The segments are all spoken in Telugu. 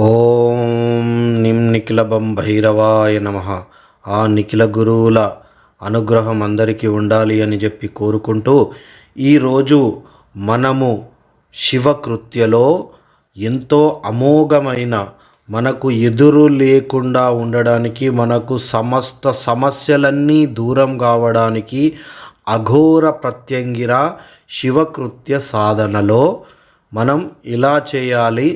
ఓం నిం నిఖిలభం భైరవాయ నమ. ఆ నిఖిల గురువుల అనుగ్రహం అందరికీ ఉండాలి అని చెప్పి కోరుకుంటూ ఈరోజు మనము శివకృత్యలో ఎంతో అమోఘమైన మనకు ఎదురు లేకుండా ఉండడానికి మనకు సమస్త సమస్యలన్నీ దూరం కావడానికి అఘోర ప్రత్యంగిర శివకృత్య సాధనలో మనం ఇలా చేయాలి.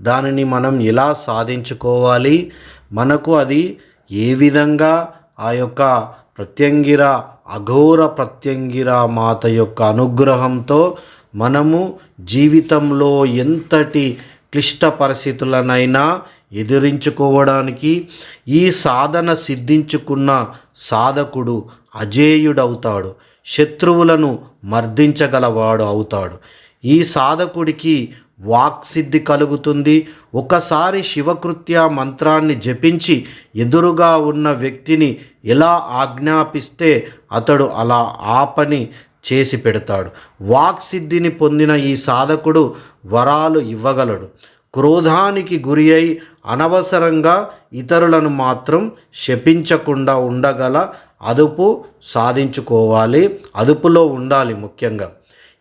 దానిని మనం ఎలా సాధించుకోవాలి? మనకు అది ఏ విధంగా ఆ యొక్క ప్రత్యంగిర అఘోర ప్రత్యంగిర మాత యొక్క అనుగ్రహంతో మనము జీవితంలో ఎంతటి క్లిష్ట పరిస్థితులనైనా ఎదిరించుకోవడానికి ఈ సాధన సిద్ధించుకున్న సాధకుడు అజేయుడవుతాడు. శత్రువులను మర్దించగలవాడు అవుతాడు. ఈ సాధకుడికి వాక్సిద్ధి కలుగుతుంది. ఒకసారి శివకృత్య మంత్రాన్ని జపించి ఎదురుగా ఉన్న వ్యక్తిని ఎలా ఆజ్ఞాపిస్తే అతడు అలా ఆ పని చేసి పెడతాడు. వాక్సిద్ధిని పొందిన ఈ సాధకుడు వరాలు ఇవ్వగలడు. క్రోధానికి గురి అయి అనవసరంగా ఇతరులను మాత్రం శపించకుండా ఉండగల అదుపు సాధించుకోవాలి. అదుపులో ఉండాలి ముఖ్యంగా.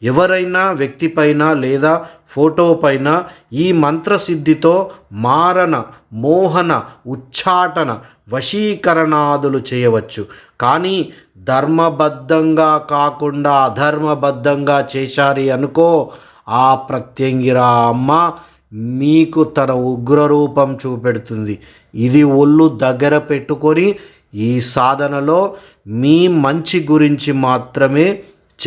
ఎవరైనా వ్యక్తిపైన లేదా ఫోటో పైన ఈ మంత్రసిద్ధితో మారణ మోహన ఉచ్చాటన వశీకరణాదులు చేయవచ్చు. కానీ ధర్మబద్ధంగా కాకుండా అధర్మబద్ధంగా చేశారి అనుకో ఆ ప్రత్యంగిరా అమ్మ మీకు తన ఉగ్రరూపం చూపెడుతుంది. ఇది ఒళ్ళు దగ్గర పెట్టుకొని ఈ సాధనలో మీ మంచి గురించి మాత్రమే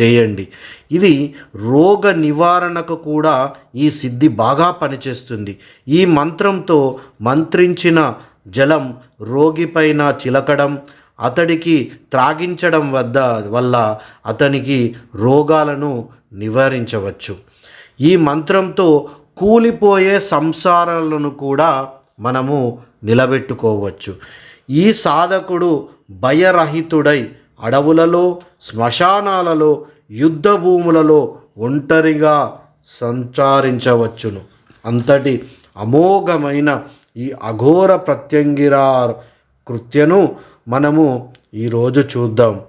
చేయండి. ఇది రోగ నివారణకు కూడా ఈ సిద్ధి బాగా పనిచేస్తుంది. ఈ మంత్రంతో మంత్రించిన జలం రోగిపైన చిలకడం అతడికి త్రాగించడం వద్ద వల్ల అతనికి రోగాలను నివారించవచ్చు. ఈ మంత్రంతో కూలిపోయే సంసారాలను కూడా మనము నిలబెట్టుకోవచ్చు. ఈ సాధకుడు భయరహితుడై అడవులలో శ్మశానాలలో యుద్ధ భూములలో ఒంటరిగా సంచారించవచ్చును. అంతటి అమోఘమైన ఈ అఘోర ప్రత్యంగిరా కృత్యను మనము ఈరోజు చూద్దాం.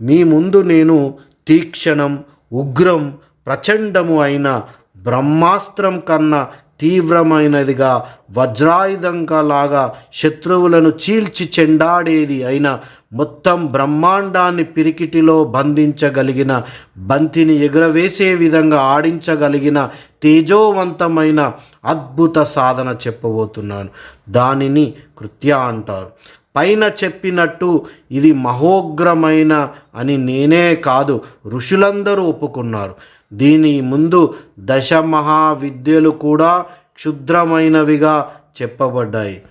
మీ ముందు నేను తీక్షణం ఉగ్రం ప్రచండము అయిన బ్రహ్మాస్త్రం కన్నా తీవ్రమైనదిగా వజ్రాయుధంకలాగా శత్రువులను చీల్చి చెండాడేది అయిన మొత్తం బ్రహ్మాండాన్ని పిరికిటిలో బంధించగలిగిన బంతిని ఎగురవేసే విధంగా ఆడించగలిగిన తేజోవంతమైన అద్భుత సాధన చెప్పబోతున్నాను. దానిని కృత్య అంటారు. పైన చెప్పినట్టు ఇది మహోగ్రమైన అని నేనే కాదు ఋషులందరూ ఒప్పుకున్నారు. దీని ముందు దశ మహావిద్యలు కూడా క్షుద్రమైనవిగా చెప్పబడ్డాయి.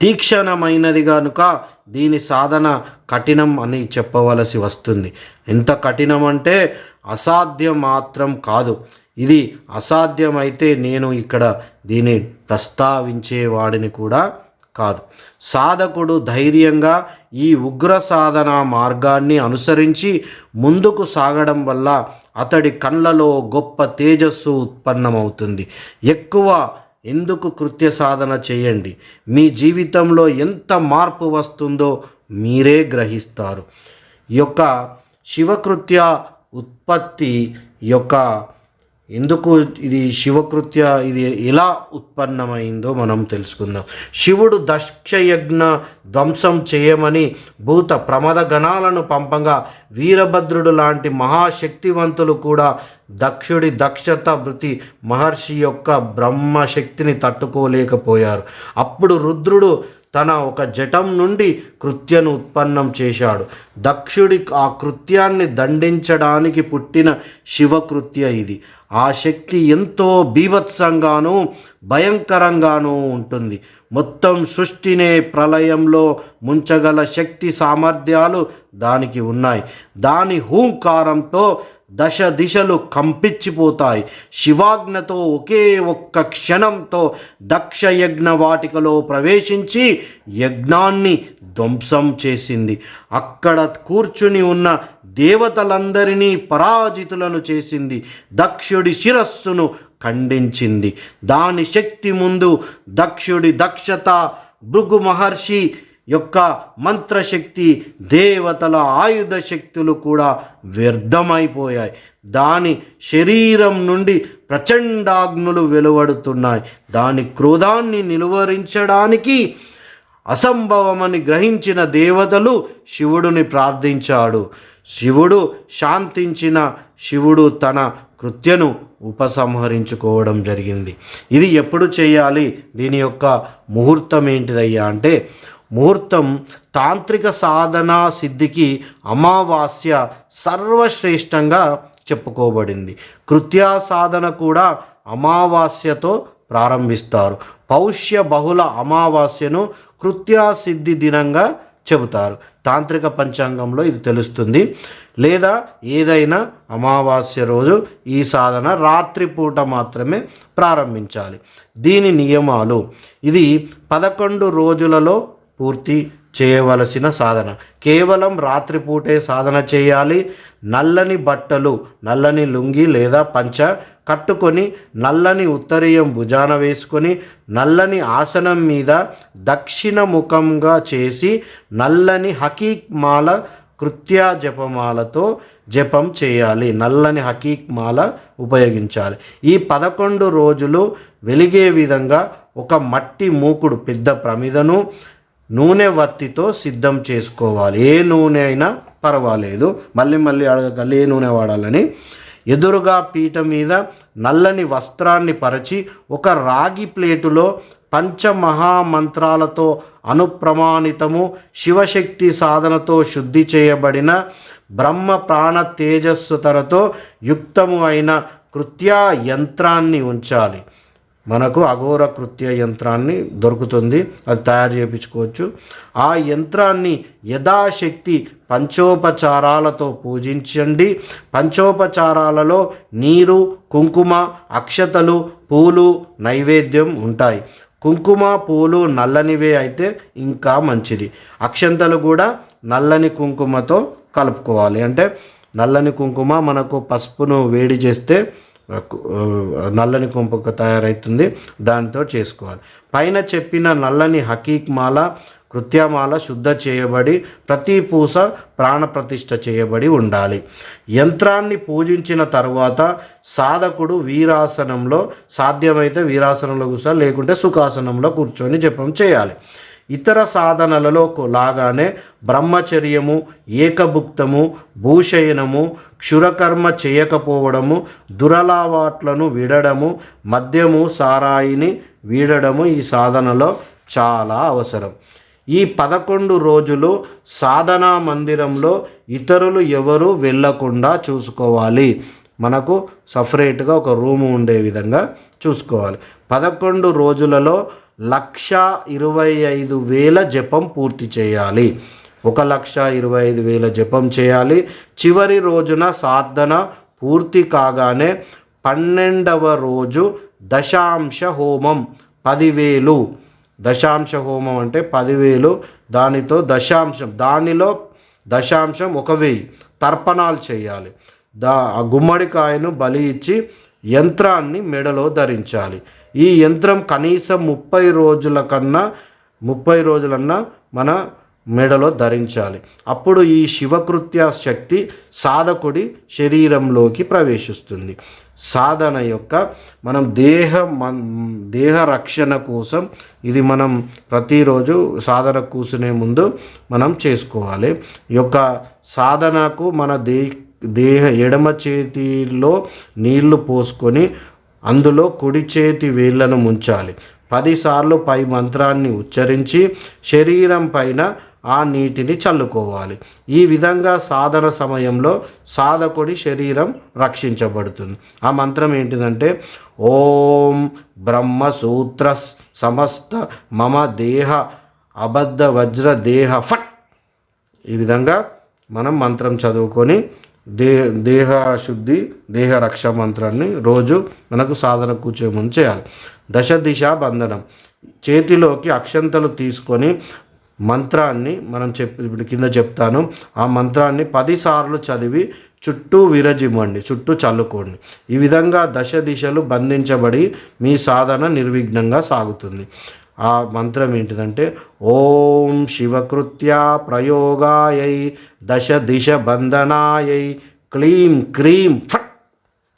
తీక్షణమైనది కనుక దీని సాధన కఠినం అని చెప్పవలసి వస్తుంది. ఎంత కఠినం అంటే అసాధ్యం మాత్రం కాదు. ఇది అసాధ్యమైతే నేను ఇక్కడ దీన్ని ప్రస్తావించేవాడిని కూడా కాదు. సాధకుడు ధైర్యంగా ఈ ఉగ్ర సాధన మార్గాన్ని అనుసరించి ముందుకు సాగడం వల్ల అతడి కళ్ళలో గొప్ప తేజస్సు ఉత్పన్నమవుతుంది. ఎక్కువ ఎందుకు కృత్య సాధన చేయండి? మీ జీవితంలో ఎంత మార్పు వస్తుందో మీరే గ్రహిస్తారు. యొక్క శివకృత్య ఉత్పత్తి యొక్క ఎందుకు ఇది శివకృత్య ఇది ఎలా ఉత్పన్నమైందో మనం తెలుసుకుందాం. శివుడు దక్షయజ్ఞ ధ్వంసం చేయమని భూత ప్రమద గణాలను పంపంగా వీరభద్రుడు లాంటి మహాశక్తివంతులు కూడా దక్షుడి దక్షత భృతి మహర్షి యొక్క బ్రహ్మశక్తిని తట్టుకోలేకపోయారు. అప్పుడు రుద్రుడు తన ఒక జటం నుండి కృత్యను ఉత్పన్నం చేశాడు. దక్షుడి ఆ కృత్యాన్ని దండించడానికి పుట్టిన శివకృత్య ఇది. ఆ శక్తి ఎంతో బీభత్సంగానూ భయంకరంగానూ ఉంటుంది. మొత్తం సృష్టినే ప్రళయంలో ముంచగల శక్తి సామర్థ్యాలు దానికి ఉన్నాయి. దాని హూంకారంతో దశ దిశలు కంపించిపోతాయి. శివాజ్ఞతో ఒకే ఒక్క క్షణంతో దక్ష యజ్ఞ వాటికలో ప్రవేశించి యజ్ఞాన్ని ధ్వంసం చేసింది. అక్కడ కూర్చుని ఉన్న దేవతలందరినీ పరాజితులను చేసింది. దక్షుడి శిరస్సును ఖండించింది. దాని శక్తి ముందు దక్షుడి దక్షత భృగు మహర్షి యొక్క మంత్రశక్తి దేవతల ఆయుధ శక్తులు కూడా వ్యర్థమైపోయాయి. దాని శరీరం నుండి ప్రచండాగ్నులు వెలువడుతున్నాయి. దాని క్రోధాన్ని నిలువరించడానికి అసంభవమని గ్రహించిన దేవతలు శివుడిని ప్రార్థించాడు. శివుడు శాంతించిన శివుడు తన కృత్యను ఉపసంహరించుకోవడం జరిగింది. ఇది ఎప్పుడు చేయాలి? దీని యొక్క ముహూర్తం ఏంటిదయ్యా అంటే ముహూర్తం తాంత్రిక సాధనా సిద్ధికి అమావాస్య సర్వశ్రేష్టంగా చెప్పుకోబడింది. కృత్యా సాధన కూడా అమావాస్యతో ప్రారంభిస్తారు. పౌష్య బహుళ అమావాస్యను కృత్యా సిద్ధి దినంగా చెబుతారు. తాంత్రిక పంచాంగంలో ఇది తెలుస్తుంది. లేదా ఏదైనా అమావాస్య రోజు ఈ సాధన రాత్రిపూట మాత్రమే ప్రారంభించాలి. దీని నియమాలు. ఇది పదకొండు రోజులలో పూర్తి చేయవలసిన సాధన. కేవలం రాత్రిపూటే సాధన చేయాలి. నల్లని బట్టలు నల్లని లుంగి లేదా పంచ కట్టుకొని నల్లని ఉత్తరీయం భుజాన వేసుకొని నల్లని ఆసనం మీద దక్షిణ ముఖంగా చేసి నల్లని హకీక్ మాల కృత్యా జపమాలతో జపం చేయాలి. నల్లని హకీక్ మాల ఉపయోగించాలి. ఈ పదకొండు రోజులు వెలిగే విధంగా ఒక మట్టి మూకుడు పెద్ద ప్రమిదను నూనె వత్తితో సిద్ధం చేసుకోవాలి. ఏ నూనె అయినా పర్వాలేదు. మళ్ళీ మళ్ళీ అడగగలి ఏ నూనె వాడాలని. ఎదురుగా పీట మీద నల్లని వస్త్రాన్ని పరచి ఒక రాగి ప్లేటులో పంచమహామంత్రాలతో అనుప్రమాణితము శివశక్తి సాధనతో శుద్ధి చేయబడిన బ్రహ్మ ప్రాణ తేజస్సుతరతో యుక్తము అయిన కృత్యా యంత్రాన్ని ఉంచాలి. మనకు అఘోర కృత్య యంత్రాన్ని దొరుకుతుంది అది తయారు చేయించుకోవచ్చు. ఆ యంత్రాన్ని యథాశక్తి పంచోపచారాలతో పూజించండి. పంచోపచారాలలో నీరు కుంకుమ అక్షతలు పూలు నైవేద్యం ఉంటాయి. కుంకుమ పూలు నల్లనివే అయితే ఇంకా మంచిది. అక్షంతలు కూడా నల్లని కుంకుమతో కలుపుకోవాలి. అంటే నల్లని కుంకుమ మనకు పసుపును వేడి చేస్తే నల్లని కుంపకు తయారవుతుంది దానితో చేసుకోవాలి. పైన చెప్పిన నల్లని హకీక్ మాల కృత్యమాల శుద్ధ చేయబడి ప్రతి పూస ప్రాణప్రతిష్ఠ చేయబడి ఉండాలి. యంత్రాన్ని పూజించిన తర్వాత సాధకుడు వీరాసనంలో సాధ్యమైతే వీరాసనంలో కూర్చోాలి లేకుంటే సుఖాసనంలో కూర్చొని జపం చేయాలి. ఇతర సాధనలలో లాగానే బ్రహ్మచర్యము ఏకభుక్తము భూషయనము క్షురకర్మ చేయకపోవడము దురలవాట్లను విడడము మద్యము సారాయిని వీడడము ఈ సాధనలో చాలా అవసరం. ఈ పదకొండు రోజులు సాధనా మందిరంలో ఇతరులు ఎవరు వెళ్ళకుండా చూసుకోవాలి. మనకు సపరేట్గా ఒక రూము ఉండే విధంగా చూసుకోవాలి. పదకొండు రోజులలో లక్ష ఇరవై ఐదు వేల జపం పూర్తి చేయాలి. ఒక లక్ష ఇరవై ఐదు వేల జపం చేయాలి. చివరి రోజున సాధన పూర్తి కాగానే పన్నెండవ రోజు దశాంశ హోమం పదివేలు. దశాంశ హోమం అంటే పదివేలు. దానితో దశాంశం దానిలో దశాంశం ఒక వెయ్యి తర్పణాలు చేయాలి. దా ఆ గుమ్మడికాయను బలి ఇచ్చి యంత్రాన్ని మెడలో ధరించాలి. ఈ యంత్రం కనీసం ముప్పై రోజుల కన్నా ముప్పై రోజులన్నా మన మెడలో ధరించాలి. అప్పుడు ఈ శివకృత్య శక్తి సాధకుడి శరీరంలోకి ప్రవేశిస్తుంది. సాధన యొక్క మనం దేహ దేహ రక్షణ కోసం ఇది మనం ప్రతిరోజు సాధన కూసునే ముందు మనం చేసుకోవాలి. యొక్క సాధనకు మన దే దేహ ఎడమ చేతిలో నీళ్ళు పోసుకొని అందులో కుడి చేతి వేళ్ళను ముంచాలి. పదిసార్లు పై మంత్రాన్ని ఉచ్చరించి శరీరం పైన ఆ నీటిని చల్లుకోవాలి. ఈ విధంగా సాధన సమయంలో సాధకుడి శరీరం రక్షించబడుతుంది. ఆ మంత్రం ఏంటిదంటే ఓం బ్రహ్మసూత్ర సమస్త మమ దేహ అబద్ధ వజ్ర దేహ ఫట్. ఈ విధంగా మనం మంత్రం చదువుకొని దేహ శుద్ధి దేహ రక్ష మంత్రాన్ని రోజు మనకు సాధన కూర్చే ముందు చేయాలి. దశ దిశ బంధనం. చేతిలోకి అక్షంతలు తీసుకొని మంత్రాన్ని మనం చెప్పి ఇప్పుడు కింద చెప్తాను. ఆ మంత్రాన్ని పదిసార్లు చదివి చుట్టూ విరజిమ్మండి చుట్టూ చల్లుకోండి. ఈ విధంగా దశ దిశలు బంధించబడి మీ సాధన నిర్విఘ్నంగా సాగుతుంది. ఆ మంత్రం ఏంటిదంటే ఓం శివకృత్య ప్రయోగాయై దశ దిశ బంధనాయై క్లీం క్రీం ఫట్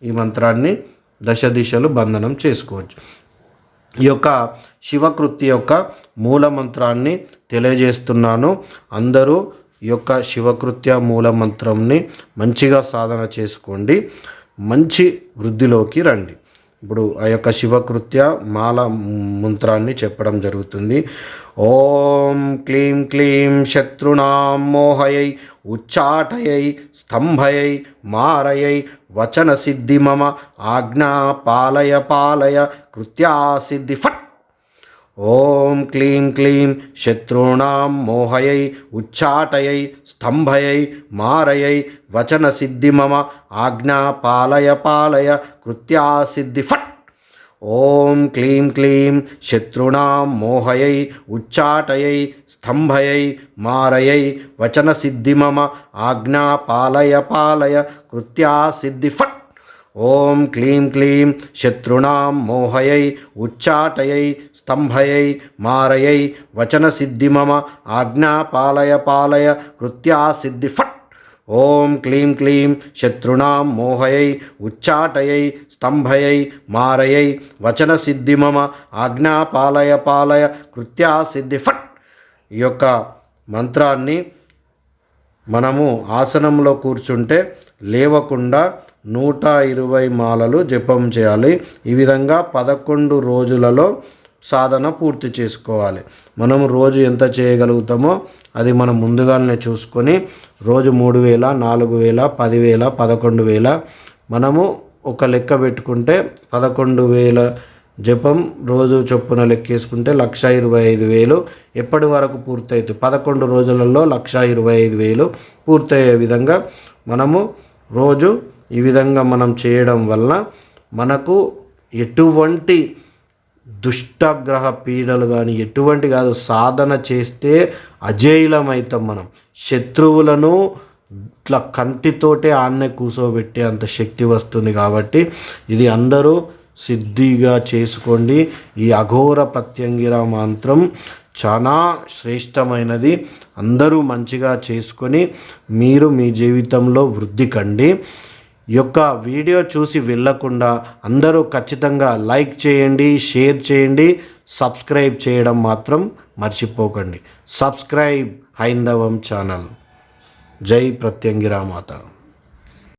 ఈ మంత్రాన్ని దశ దిశలు బంధనం చేసుకోవచ్చు. ఈ యొక్క శివకృతి యొక్క మూల మంత్రాన్ని తెలియజేస్తున్నాను. అందరూ ఈ యొక్క శివకృత్య మూల మంత్రంని మంచిగా సాధన చేసుకోండి. మంచి వృద్ధిలోకి రండి. ఇప్పుడు ఆ యొక్క శివకృత్య మాల మంత్రాన్ని చెప్పడం జరుగుతుంది. ఓం క్లీం క్లీం శత్రునాం మోహయై ఉచ్చాటయై స్తంభయై మారయై వచన సిద్ధి మమ ఆజ్ఞా పాలయ పాలయ కృత్యా సిద్ధి ఫట్ ఓం క్లీం క్లీం శత్రూణాం మోహయై ఉచ్చాటయై స్తంభయై మారయై వచన సిద్ధి మమ ఆజ్ఞా పాలయ పాలయ కృత్యా సిద్ధి ఫట్. ఓం క్లీం క్లీం శత్రుణాం మోహయై ఉచ్చాటయై స్తంభయై మారయై వచన సిద్ధి మమ ఆజ్ఞా పాలయ పాలయ కృత్యా సిద్ధి ఫట్. ఓం క్లీం క్లీం శత్రుణాం మోహయై ఉచ్చాటయై స్తంభయై మారయై వచన సిద్ధి మమ ఆజ్ఞాపాలయ పాలయ కృత్యా సిద్ధి ఫట్. ఓం క్లీం క్లీం శత్రుణాం మోహయై ఉచ్చాటయై స్తంభయై మారయై వచన సిద్ధి మమ ఆజ్ఞాపాలయ పాలయ పాలయ కృత్యా సిద్ధి ఫట్. ఈ యొక్క మంత్రాన్ని మనము ఆసనంలో కూర్చుంటే లేవకుండా నూట ఇరవై మాలలు జపం చేయాలి. ఈ విధంగా పదకొండు రోజులలో సాధన పూర్తి చేసుకోవాలి. మనం రోజు ఎంత చేయగలుగుతామో అది మనం ముందుగానే చూసుకొని రోజు మూడు వేల నాలుగు వేల పదివేల పదకొండు వేల మనము ఒక లెక్క పెట్టుకుంటే పదకొండు వేల జపం రోజు చొప్పున లెక్కేసుకుంటే లక్ష ఇరవై ఐదు వేలు ఎప్పటి వరకు పూర్తయితే? పదకొండు రోజులలో లక్ష ఇరవై ఐదు వేలు పూర్తయ్యే విధంగా మనము రోజు ఈ విధంగా మనం చేయడం వల్ల మనకు ఎటువంటి దుష్టగ్రహ పీడలు కానీ ఎటువంటి కాదు సాధన చేస్తే అజేయులమవుతాం మనం. శత్రువులను ఇట్లా కంటితోటే ఆన్నే కూసోబెట్టే అంత శక్తి వస్తుంది కాబట్టి ఇది అందరూ సిద్ధిగా చేసుకోండి. ఈ అఘోర ప్రత్యంగిర మంత్రం చాలా శ్రేష్టమైనది. అందరూ మంచిగా చేసుకొని మీరు మీ జీవితంలో వృద్ధి కండి. యొక్క వీడియో చూసి వెళ్ళకుండా అందరూ ఖచ్చితంగా లైక్ చేయండి షేర్ చేయండి సబ్స్క్రైబ్ చేయడం మాత్రం మర్చిపోకండి. Subscribe Haindavam channel. జై ప్రత్యంగిరామాత.